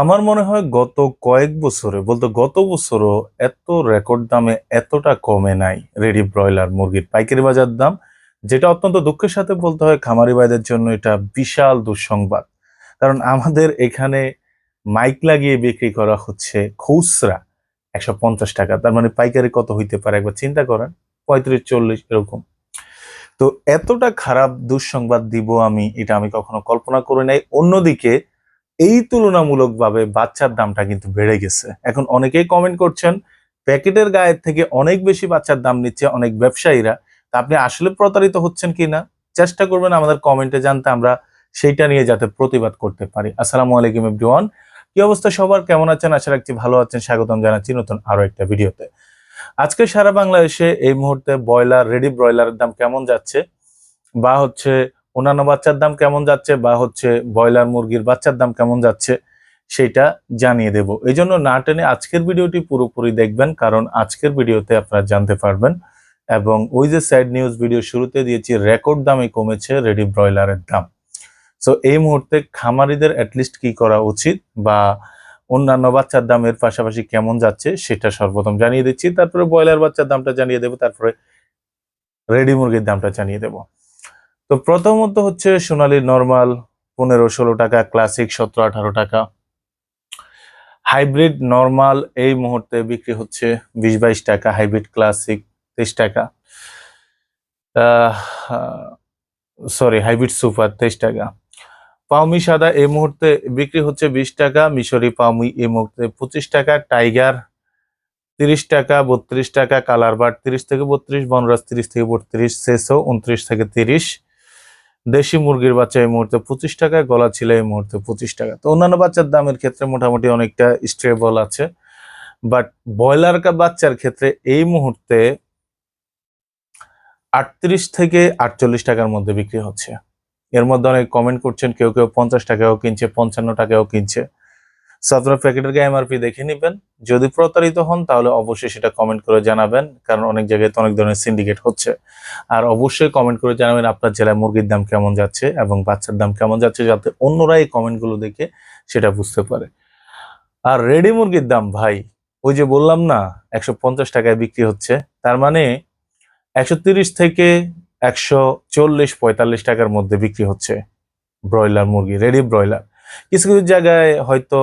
আমার মনে হয় গত কয়েক বছরে, বলতে গত বছরও এত রেকর্ড দামে এতটা কমে নাই রেডি ব্রয়লার মুরগির পাইকারি বাজার দাম, যেটা অত্যন্ত দুঃখের সাথে বলতে হয় খামারি ভাইদের জন্য এটা বিশাল দুঃসংবাদ। কারণ আমাদের এখানে মাইক লাগিয়ে বিক্রি করা হচ্ছে খুচরা একশো পঞ্চাশ টাকা, তার মানে পাইকারি কত হইতে পারে একবার চিন্তা করেন, পঁয়ত্রিশ, চল্লিশ এরকম। তো এতটা খারাপ দুঃসংবাদ দিব আমি, এটা আমি কখনো কল্পনা করে নাই। অন্যদিকে এই তুলনামূলকভাবে বাচ্চার দামটা কিন্তু বেড়ে গেছে। এখন অনেকেই কমেন্ট করছেন, প্যাকেটের গায়ের থেকে অনেক বেশি বাচ্চার দাম নিচ্ছে অনেক ব্যবসায়ীরা। তা আপনি আসলে প্রতারিত হচ্ছেন কিনা চেষ্টা করবেন আমাদের কমেন্টে জানতে, আমরা সেইটা নিয়ে যাতে প্রতিবাদ করতে পারি। আসসালামু আলাইকুম এভরিওয়ান কি অবস্থা সবার? কেমন আছেন? আশা রাখছি ভালো আছেন। স্বাগতম জানাচ্ছি নতুন আরও একটা ভিডিওতে। আজকে সারা বাংলাদেশে এই মুহূর্তে ব্রয়লার রেডি ব্রয়লারের দাম কেমন যাচ্ছে? বা হচ্ছে অন্যান্য বাচ্চার দাম কেমন যাচ্ছে বা হচ্ছে ব্রয়লার মুরগির বাচ্চার দাম কেমন যাচ্ছে সেটা জানিয়ে দেব। এই জন্য না টেনে আজকের ভিডিওটি পুরোপুরি দেখবেন, কারণ আজকের ভিডিওতে আপনারা জানতে পারবেন। এবং ওই যে স্যাড নিউজ ভিডিও শুরুতে দিয়েছি, রেকর্ড দামে কমেছে রেডি ব্রয়লারের দাম। সো, এই মুহূর্তে খামারিদের অ্যাটলিস্ট কি করা উচিত বা অন্যান্য বাচ্চার দামের পাশাপাশি কেমন যাচ্ছে সেটা সর্বপ্রথম জানিয়ে দিচ্ছি। তারপরে ব্রয়লার বাচ্চার দামটা জানিয়ে দেবো, তারপরে রেডি মুরগির দামটা জানিয়ে দেবো। তো প্রথমত হচ্ছে সোনালী নর্মাল পনেরো ষোলো টাকা ক্লাসিক সতেরো আঠারো টাকা। হাইব্রিড নর্মাল এই মুহূর্তে বিক্রি হচ্ছে বিশ বাইশ টাকা হাইব্রিড ক্লাসিক তেইশ টাকা। সরি হাইব্রিড সুপার তেইশ টাকা। পাউমি সাদা এই মুহূর্তে বিক্রি হচ্ছে বিশ টাকা, মিশরি পাউমি এই মুহূর্তে পঁচিশ টাকা টাইগার তিরিশ টাকা, বত্রিশ টাকা কালার বাট তিরিশ থেকে বত্রিশ, বনরাজ তিরিশ থেকে বত্রিশ সেসো উনত্রিশ থেকে তিরিশ। দেশি মুরগির বাচ্চা এই মুহূর্তে পঁচিশ টাকা গলা ছিল এই মুহূর্তে পঁচিশ টাকা। তো অন্যান্য বাচ্চার দামের ক্ষেত্রে মোটামুটি অনেকটা স্টেবল আছে। বাট ব্রয়লার বাচ্চার ক্ষেত্রে এই মুহূর্তে আটত্রিশ থেকে আটচল্লিশ টাকার মধ্যে বিক্রি হচ্ছে। এর মধ্যে অনেক কমেন্ট করছেন, কেউ কেউ পঞ্চাশ টাকাও কিনছে, পঞ্চান্ন টাকাও কিনছে। সো আপনারা প্যাকেটের গায়ে এমআরপি দেখে নেবেন। যদি প্রতারিত হন, তাহলে অবশ্যই সেটা কমেন্ট করে জানাবেন, কারণ অনেক জায়গায় তো অনেক ধরনের সিন্ডিকেট হচ্ছে। আর অবশ্যই কমেন্ট করে জানাবেন আপনার জেলায় মুরগির দাম কেমন যাচ্ছে এবং বাচ্চার দাম কেমন যাচ্ছে, যাতে অন্যরা এই কমেন্টগুলো দেখে সেটা বুঝতে পারে। আর রেডি মুরগির দাম, ভাই, ওই যে বললাম না, একশো পঞ্চাশ টাকায় বিক্রি হচ্ছে, তার মানে একশো থেকে একশো চল্লিশ পঁয়তাল্লিশ টাকার মধ্যে বিক্রি হচ্ছে ব্রয়লার মুরগি রেডি ব্রয়লার। কিছু কিছু জায়গায় হয়তো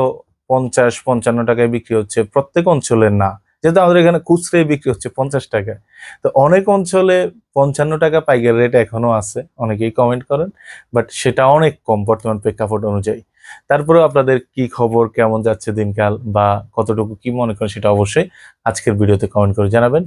পঞ্চাশ, পঞ্চান্ন টাকায় বিক্রি হচ্ছে, প্রত্যেক অঞ্চলে না। যেহেতু আমাদের এখানে খুচরাই বিক্রি হচ্ছে পঞ্চাশ টাকায়। তো অনেক অঞ্চলে পঞ্চান্ন টাকা পাইকারি রেট এখনও আছে, অনেকেই কমেন্ট করেন বাট সেটা অনেক কম বর্তমান প্রেক্ষাপট অনুযায়ী। তারপরেও আপনাদের কি খবর, কেমন যাচ্ছে দিনকাল, বা কতটুকু কি মনে করেন সেটা অবশ্যই আজকের ভিডিওতে কমেন্ট করে জানাবেন।